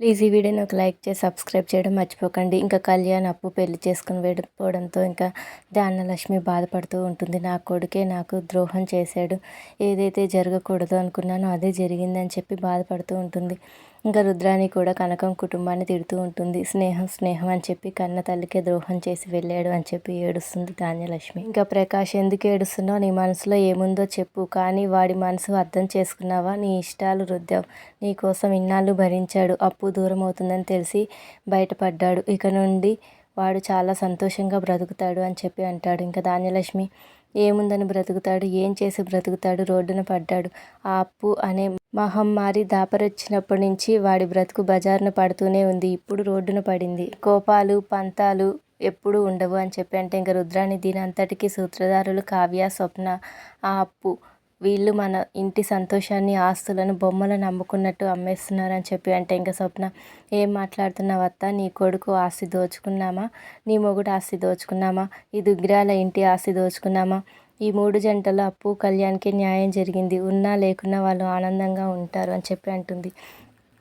Please ఈ వీడియోని ఒక లైక్ చేసి సబ్స్క్రైబ్ చేయడం మర్చిపోకండి. ఇంకా కళ్యాణ్ అప్పు పెళ్ళి చేసుకుని వెళ్ళిపోవడంతో ఇంకా ధాన్యలక్ష్మి బాధపడుతూ ఉంటుంది. నా కొడుకే నాకు ద్రోహం చేశాడు. ఏదైతే జరగకూడదు అనుకున్నానో అదే జరిగిందని చెప్పి బాధపడుతూ ఉంటుంది. ఇంకా రుద్రాణి కూడా కనకం కుటుంబాన్ని తిడుతూ ఉంటుంది. స్నేహం స్నేహం అని చెప్పి కన్న తల్లికే ద్రోహం చేసి వెళ్ళాడు అని చెప్పి ఏడుస్తుంది ధాన్యలక్ష్మి. ఇంకా ప్రకాష్ ఎందుకు ఏడుస్తున్నావు? నీ మనసులో ఏముందో చెప్పు. కానీ వాడి మనసు అర్థం చేసుకున్నావా? నీ ఇష్టాలు రుద్దావు. నీ కోసం ఇన్నాళ్ళు భరించాడు. అప్పు దూరం అవుతుందని తెలిసి బయటపడ్డాడు. ఇక నుండి వాడు చాలా సంతోషంగా బ్రతుకుతాడు అని చెప్పి అంటాడు. ఇంకా ధాన్యలక్ష్మి ఏముందని బ్రతుకుతాడు? ఏం చేసి బ్రతుకుతాడు? రోడ్డున పడ్డాడు. ఆ అప్పు అనే మహమ్మారి దాపరొచ్చినప్పటి నుంచి వాడి బ్రతుకు బజారున పడుతూనే ఉంది. ఇప్పుడు రోడ్డున పడింది. కోపాలు పంతాలు ఎప్పుడూ ఉండవు అని చెప్పి అంటే ఇంకా రుద్రాని దీని అంతటికీ సూత్రధారులు కావ్య స్వప్న ఆ అప్పు వీళ్ళు మన ఇంటి సంతోషాన్ని ఆస్తులను బొమ్మలను అమ్ముకున్నట్టు అమ్మేస్తున్నారని చెప్పి అంటే ఇంకా స్వప్న ఏం మాట్లాడుతున్నావు అత్త? నీ కొడుకు ఆస్తి దోచుకున్నామా? నీ మొగుడు ఆస్తి దోచుకున్నామా? ఈ దుగ్గిరాల ఇంటి ఆస్తి దోచుకున్నామా? ఈ మూడు జంటల అప్పు కళ్యాణ్కి న్యాయం జరిగింది. ఉన్నా లేకున్నా వాళ్ళు ఆనందంగా ఉంటారు అని చెప్పి అంటుంది.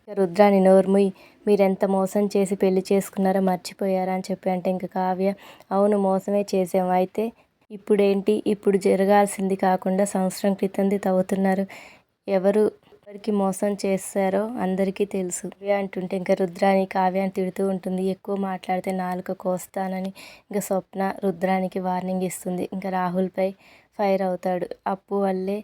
రుద్రాని నోర్ముయ్ మీరెంత మోసం చేసి పెళ్ళి చేసుకున్నారో మర్చిపోయారా? అని చెప్పి అంటే ఇంకా కావ్య అవును మోసమే చేసాము అయితే ఇప్పుడేంటి? ఇప్పుడు జరగాల్సింది కాకుండా సంవత్సరం క్రితంది తవ్వుతున్నారు. ఎవరు ఎవరికి మోసం చేస్తారో అందరికీ తెలుసు. కావ్య అంటుంటే ఇంకా రుద్రాని కావ్యాన్ని తిడుతూ ఉంటుంది. ఎక్కువ మాట్లాడితే నాలుక కోస్తానని ఇంకా స్వప్న రుద్రానికి వార్నింగ్ ఇస్తుంది. ఇంకా రాహుల్పై ఫైర్ అవుతాడు. అప్పు వల్లే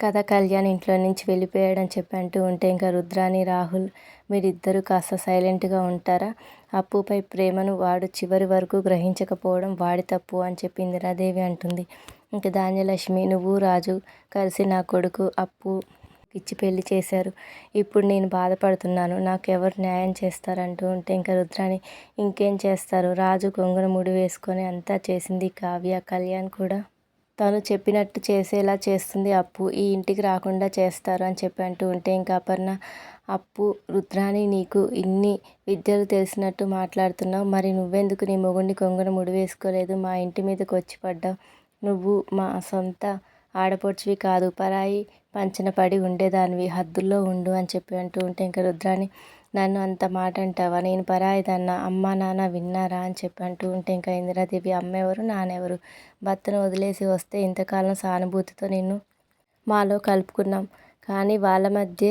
కథ కళ్యాణ్ ఇంట్లో నుంచి వెళ్ళిపోయాడని చెప్పి అంటూ ఉంటే ఇంకా రుద్రాని రాహుల్ మీరిద్దరూ కాస్త సైలెంట్గా ఉంటారా? అప్పుపై ప్రేమను వాడు చివరి వరకు గ్రహించకపోవడం వాడి తప్పు అని చెప్పి ఇందిరాదేవి అంటుంది. ఇంకా ధాన్యలక్ష్మి నువ్వు రాజు కలిసి నా కొడుకు అప్పు ఇచ్చి పెళ్ళి చేశారు. ఇప్పుడు నేను బాధపడుతున్నాను. నాకు ఎవరు న్యాయం చేస్తారంటూ ఉంటే ఇంకా రుద్రాని ఇంకేం చేస్తారు? రాజు కొంగున ముడి వేసుకొని అంతా చేసింది కావ్య కళ్యాణ్ కూడా. తను చెప్పినట్టు చేసేలా చేస్తుంది అప్పు. ఈ ఇంటికి రాకుండా చేస్తారు అని చెప్పి అంటూ ఉంటే ఇంకా అపర్ణ అప్పు రుద్రాని నీకు ఇన్ని విద్యలు తెలిసినట్టు మాట్లాడుతున్నావు. మరి నువ్వెందుకు నీ మొగుడిని కొంగున ముడి వేసుకోలేదు మా ఇంటి మీదకి వచ్చి పడ్డావు. నువ్వు మా సొంత ఆడపడుచువి కాదు. పరాయి పంచన పడి ఉండేదానివి హద్దుల్లో ఉండు అని చెప్పి అంటూ ఉంటే ఇంకా రుద్రాని నన్ను అంత మాట అంటావా? నేను పరాయిదన్న అమ్మ నాన్న విన్నారా? అని చెప్పి అంటూ ఉంటే ఇంకా ఇందిరాదేవి అమ్మ ఎవరు నాన్నెవరు? భర్తను వదిలేసి వస్తే ఇంతకాలం సానుభూతితో నిన్ను మాలో కలుపుకున్నాం. కానీ వాళ్ళ మధ్య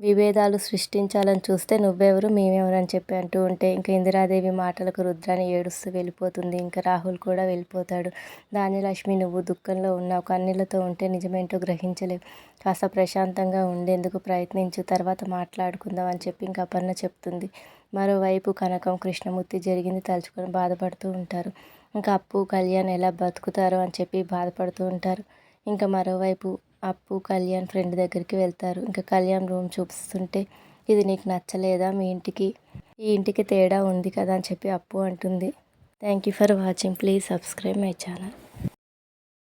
విభేదాలు సృష్టించాలని చూస్తే నువ్వెవరు మేమెవరు అని చెప్పి అంటూ ఉంటే ఇంకా ఇందిరాదేవి మాటలకు రుద్రాని ఏడుస్తూ వెళ్ళిపోతుంది. ఇంకా రాహుల్ కూడా వెళ్ళిపోతాడు. ధాన్యలక్ష్మి నువ్వు దుఃఖంలో ఉన్నావు. కన్నీళ్ళతో ఉంటే నిజమేంటో గ్రహించలేవు. కాస్త ప్రశాంతంగా ఉండేందుకు ప్రయత్నించు. తర్వాత మాట్లాడుకుందాం అని చెప్పి ఇంకా అపర్ణ చెప్తుంది. మరోవైపు కనకం కృష్ణమూర్తి జరిగింది తలుచుకొని బాధపడుతూ ఉంటారు. ఇంకా అప్పు కళ్యాణ్ ఎలా బతుకుతారో అని చెప్పి బాధపడుతూ ఉంటారు. ఇంకా మరోవైపు అప్పు కళ్యాణ్ ఫ్రెండ్ దగ్గరికి వెళ్తారు. ఇంకా కళ్యాణ్ రూమ్ చూపిస్తుంటే ఇది నీకు నచ్చలేదా? మీ ఇంటికి ఈ ఇంటికి తేడా ఉంది కదా? అని చెప్పి అప్పు అంటుంది. Thank you for watching. Please subscribe my channel.